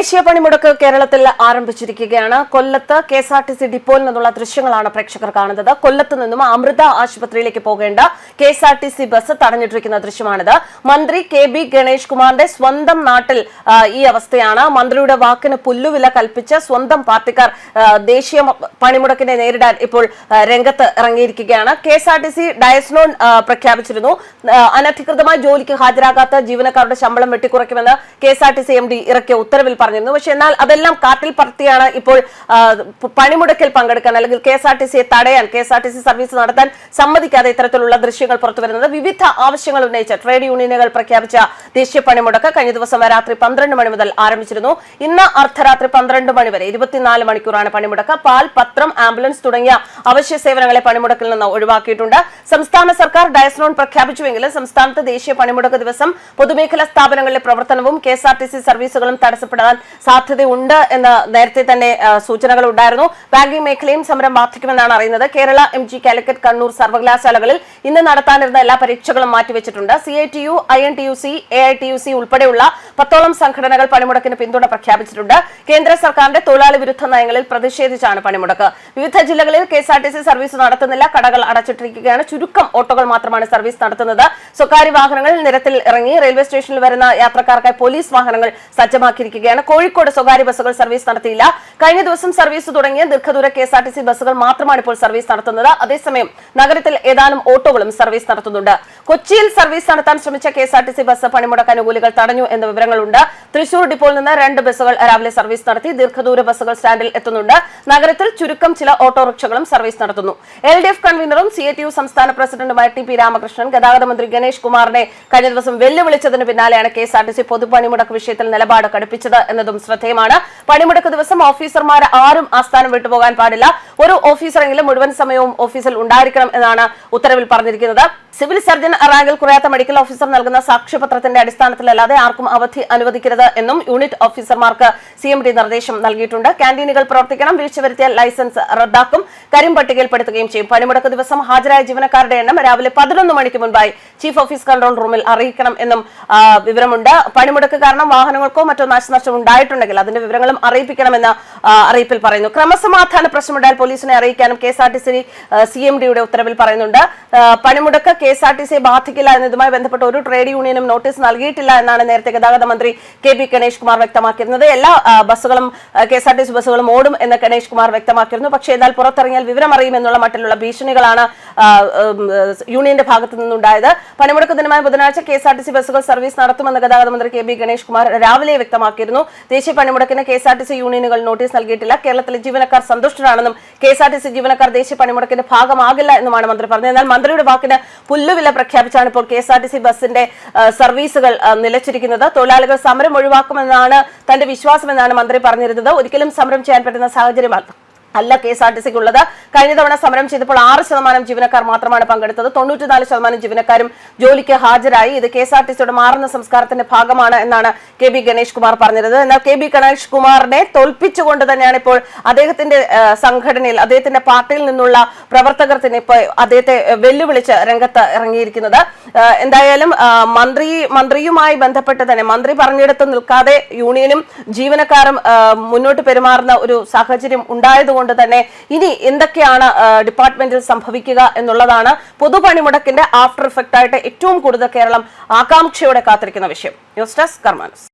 ദേശീയ പണിമുടക്ക് കേരളത്തിൽ ആരംഭിച്ചിരിക്കുകയാണ്. കൊല്ലത്ത് K S R T C ഡിപ്പോയിൽ നിന്നുള്ള ദൃശ്യങ്ങളാണ് പ്രേക്ഷകർ കാണുന്നത്. കൊല്ലത്ത് നിന്നും അമൃത ആശുപത്രിയിലേക്ക് പോകേണ്ട K S R T C bus തടഞ്ഞിട്ടിരിക്കുന്ന ദൃശ്യമാണിത്. മന്ത്രി കെ ബി ഗണേഷ് കുമാറിന്റെ സ്വന്തം നാട്ടിൽ ഈ അവസ്ഥയാണ്. മന്ത്രിയുടെ വാക്കിന് പുല്ലുവില കൽപ്പിച്ച് സ്വന്തം പാർട്ടിക്കാർ ദേശീയ പണിമുടക്കിനെ നേരിടാൻ ഇപ്പോൾ രംഗത്ത് ഇറങ്ങിയിരിക്കുകയാണ്. K S R T C dies non പ്രഖ്യാപിച്ചിരുന്നു. അനധികൃതമായി ജോലിക്ക് ഹാജരാകാത്ത ജീവനക്കാരുടെ ശമ്പളം വെട്ടിക്കുറയ്ക്കുമെന്ന് K S R T C M D ഇറക്കിയ ഉത്തരവിൽ പറഞ്ഞിരുന്നു. പക്ഷെ എന്നാൽ അതെല്ലാം കാട്ടിൽ പറത്തിയാണ് ഇപ്പോൾ പണിമുടക്കിൽ പങ്കെടുക്കാൻ അല്ലെങ്കിൽ കെ എസ് ആർ ടി സിയെ തടയാൻ K S R T C service നടത്താൻ സമ്മതിക്കാതെ ഇത്തരത്തിലുള്ള ദൃശ്യങ്ങൾ പുറത്തുവരുന്നത് വിവിധ ആവശ്യങ്ങൾ ഉന്നയിച്ച ട്രേഡ് യൂണിയനുകൾ പ്രഖ്യാപിച്ച ദേശീയ പണിമുടക്ക് കഴിഞ്ഞ ദിവസം രാത്രി പന്ത്രണ്ട് മണി മുതൽ ആരംഭിച്ചിരുന്നു. ഇന്ന് അർദ്ധരാത്രി പന്ത്രണ്ട് മണി വരെ ഇരുപത്തിനാല് മണിക്കൂറാണ് പണിമുടക്ക്. പാൽ പത്രം ആംബുലൻസ് തുടങ്ങിയ അവശ്യ സേവനങ്ങളെ പണിമുടക്കിൽ നിന്ന് ഒഴിവാക്കിയിട്ടുണ്ട്. സംസ്ഥാന സർക്കാർ ഡയസ്നോൺ പ്രഖ്യാപിച്ചുവെങ്കിലും സംസ്ഥാനത്ത് ദേശീയ പണിമുടക്ക് ദിവസം പൊതുമേഖലാ സ്ഥാപനങ്ങളിലെ പ്രവർത്തനവും K S R T C സർവീസുകളും തടസ്സപ്പെടാൻ സാധ്യതയുണ്ട് എന്ന് നേരത്തെ തന്നെ സൂചനകൾ ഉണ്ടായിരുന്നു ബാങ്കിംഗ് മേഖലയും സമരം ബാധിക്കുമെന്നാണ് അറിയുന്നത്. കേരള എം ജി കാലിക്കറ്റ് കണ്ണൂർ സർവകലാശാലകളിൽ ഇന്ന് നടത്താനിരുന്ന എല്ലാ പരീക്ഷകളും മാറ്റിവെച്ചിട്ടുണ്ട്. C I T U I N T U C A I T U C ഉൾപ്പെടെയുള്ള പത്തോളം സംഘടനകൾ പണിമുടക്കിന് പിന്തുണ പ്രഖ്യാപിച്ചിട്ടുണ്ട്. കേന്ദ്ര സർക്കാരിന്റെ തൊഴിലാളി വിരുദ്ധ നയങ്ങളിൽ പ്രതിഷേധിച്ചാണ് പണിമുടക്ക്. വിവിധ ജില്ലകളിൽ കെ സർവീസ് നടത്തുന്നില്ല. കടകൾ അടച്ചിട്ടിരിക്കുകയാണ്. ചുരുക്കം ഓട്ടോകൾ മാത്രമാണ് സർവീസ് നടത്തുന്നത്. സ്വകാര്യ വാഹനങ്ങൾ നിരത്തിൽ ഇറങ്ങി റെയിൽവേ സ്റ്റേഷനിൽ വരുന്ന യാത്രക്കാർക്കായി പോലീസ് വാഹനങ്ങൾ സജ്ജമാക്കിയിരിക്കുകയാണ്. കോഴിക്കോട് സ്വകാര്യ ബസ്സുകൾ സർവീസ് നടത്തിയില്ല. കഴിഞ്ഞ ദിവസം സർവീസ് തുടങ്ങിയ ദീർഘദൂര K S R T C ബസ്സുകൾ മാത്രമാണ് ഇപ്പോൾ സർവീസ് നടത്തുന്നത്. അതേസമയം നഗരത്തിൽ ഏതാനും ഓട്ടോകളും സർവീസ് നടത്തുന്നുണ്ട്. കൊച്ചിയിൽ സർവീസ് നടത്താൻ ശ്രമിച്ച K S R T C bus പണിമുടക്ക് അനുകൂലികൾ തടഞ്ഞു എന്ന വിവരങ്ങളുണ്ട്. തൃശൂർ ഡിപ്പോയിൽ നിന്ന് രണ്ട് ബസ്സുകൾ രാവിലെ സർവീസ് നടത്തി ദീർഘദൂര ബസ്സുകൾ സ്റ്റാൻഡിൽ എത്തുന്നുണ്ട്. നഗരത്തിൽ ചുരുക്കം ചില ഓട്ടോറിക്ഷകളും സർവീസ് നടത്തുന്നു. എൽ ഡി എഫ് കൺവീനറും സി ടി യു സംസ്ഥാന പ്രസിഡന്റുമായ ടി പി രാമകൃഷ്ണൻ ഗതാഗത മന്ത്രി ഗണേഷ് കുമാറിനെ കഴിഞ്ഞ ദിവസം വെല്ലുവിളിച്ചതിന് പിന്നാലെയാണ് K S R T C പൊതുപണിമുടക്ക് വിഷയത്തിൽ നിലപാട് കടുപ്പിച്ചത് എന്നതും ശ്രദ്ധേയമാണ്. പണിമുടക്ക് ദിവസം ഓഫീസർമാർ ആരും ആസ്ഥാനം വിട്ടുപോകാൻ പാടില്ല. ഒരു ഓഫീസറെങ്കിലും മുഴുവൻ സമയവും ഓഫീസിൽ ഉണ്ടായിരിക്കണം എന്നാണ് ഉത്തരവിൽ പറഞ്ഞിരിക്കുന്നത്. സിവിൽ സർജൻ റാങ്കിൽ കുറയാത്ത മെഡിക്കൽ ഓഫീസർ നൽകുന്ന സാക്ഷ്യപത്രത്തിന്റെ അടിസ്ഥാനത്തിലല്ലാതെ ആർക്കും അവധി അനുവദിക്കരുത് എന്നും യൂണിറ്റ് ഓഫീസർമാർക്ക് സി എം ഡി നിർദ്ദേശം നൽകിയിട്ടുണ്ട്. ക്യാന്റീനുകൾ പ്രവർത്തിക്കണം വീഴ്ച വരുത്തിയ ലൈസൻസ് റദ്ദാക്കും കരിം പട്ടികയിൽപ്പെടുത്തുകയും ചെയ്യും. പണിമുടക്ക് ദിവസം ഹാജരായ ജീവനക്കാരുടെ എണ്ണം രാവിലെ പതിനൊന്ന് മണിക്ക് മുൻപായി ചീഫ് ഓഫീസ് കൺട്രോൾ റൂമിൽ അറിയിക്കണം എന്നും വിവരമുണ്ട്. പണിമുടക്ക് കാരണം വാഹനങ്ങൾക്കോ മറ്റോ നാശനഷ്ടം ഉണ്ടായിട്ടുണ്ടെങ്കിൽ അതിന്റെ വിവരങ്ങളും അറിയിപ്പിക്കണമെന്ന് അറിയിപ്പിൽ പറയുന്നു. ക്രമസമാധാന പ്രശ്നമുണ്ടായാൽ പോലീസിനെ അറിയിക്കാനും K S R T C C M ഡിയുടെ ഉത്തരവിൽ പറയുന്നുണ്ട്. പണിമുടക്ക് കെ എസ് ആർ ടി സിയെ ബാധിക്കില്ല എന്നതുമായി ബന്ധപ്പെട്ട് ഒരു ട്രേഡ് യൂണിയനും നോട്ടീസ് നൽകിയിട്ടില്ല എന്നാണ് നേരത്തെ ഗതാഗത മന്ത്രി കെ പി ഗണേഷ് കുമാർ വ്യക്തമാക്കിയിരുന്നത്. എല്ലാ ബസ്സുകളും K S R T C ബസ്സുകളും ഓടും എന്ന് ഗണേഷ് കുമാർ വ്യക്തമാക്കിയിരുന്നു. പക്ഷേ എന്നാൽ പുറത്തിറങ്ങിയാൽ വിവരം അറിയുമെന്നുള്ള മട്ടിലുള്ള ഭീഷണികളാണ് യൂണിയന്റെ ഭാഗത്തു നിന്നുണ്ടായത്. പണിമുടക്ക് ദിനമായ ബുധനാഴ്ച K S R T C ബസ്സുകൾ സർവീസ് നടത്തുമെന്ന് ഗതാഗത മന്ത്രി കെ ബി ഗണേഷ് കുമാർ രാവിലെ വ്യക്തമാക്കിയിരുന്നു. ദേശീയ പണിമുടക്കിന് K S R T C യൂണിയനുകൾ നോട്ടീസ് നൽകിയിട്ടില്ല. കേരളത്തിലെ ജീവനക്കാർ സന്തുഷ്ടരാണെന്നും K S R T C ജീവനക്കാർ ദേശീയ പണിമുടക്കിന്റെ ഭാഗമാകില്ല എന്നുമാണ് മന്ത്രി പറഞ്ഞത്. എന്നാൽ മന്ത്രിയുടെ വാക്കിന് പുല്ലുവില പ്രഖ്യാപിച്ചാണ് ഇപ്പോൾ K S R T C ബസിന്റെ സർവീസുകൾ നിലച്ചിരിക്കുന്നത്. തൊഴിലാളികൾ സമരം ഒഴിവാക്കുമെന്നാണ് തന്റെ വിശ്വാസമെന്നാണ് മന്ത്രി പറഞ്ഞിരുന്നത്. ഒരിക്കലും സമരം ചെയ്യാൻ പറ്റുന്ന സാഹചര്യമാണ്. അല്ല കെ എസ് ആർ ടി സിക്ക് ഉള്ളത് കഴിഞ്ഞ തവണ സമരം ചെയ്തപ്പോൾ ആറ് ശതമാനം ജീവനക്കാർ മാത്രമാണ് പങ്കെടുത്തത്. തൊണ്ണൂറ്റിനാല് ശതമാനം ജീവനക്കാരും ജോലിക്ക് ഹാജരായി. ഇത് കെ എസ് ആർ ടി സിയുടെ മാറുന്ന സംസ്കാരത്തിന്റെ ഭാഗമാണ് എന്നാണ് കെ ബി ഗണേഷ് കുമാർ പറഞ്ഞത് എന്നാൽ കെ ബി ഗണേഷ് കുമാറിനെ തോൽപ്പിച്ചുകൊണ്ട് തന്നെയാണ് ഇപ്പോൾ അദ്ദേഹത്തിന്റെ സംഘടനയിൽ അദ്ദേഹത്തിന്റെ പാർട്ടിയിൽ നിന്നുള്ള പ്രവർത്തകർ തന്നെ ഇപ്പോൾ അദ്ദേഹത്തെ വെല്ലുവിളിച്ച് രംഗത്ത് ഇറങ്ങിയിരിക്കുന്നത്. എന്തായാലും മന്ത്രി മന്ത്രിയുമായി ബന്ധപ്പെട്ട് തന്നെ മന്ത്രി പറഞ്ഞിടത്ത് നിൽക്കാതെ യൂണിയനും ജീവനക്കാരും മുന്നോട്ട് പെരുമാറുന്ന ഒരു സാഹചര്യം ഉണ്ടായതുകൊണ്ട് തന്നെ ഇനി എന്തൊക്കെയാണ് ഡിപ്പാർട്ട്മെന്റിൽ സംഭവിക്കുക എന്നുള്ളതാണ് പൊതുപണിമുടക്കിന്റെ ആഫ്റ്റർ ഇഫക്റ്റ് ആയിട്ട് ഏറ്റവും കൂടുതൽ കേരളം ആകാംക്ഷയോടെ കാത്തിരിക്കുന്ന വിഷയം. News desk കർമാനസ്.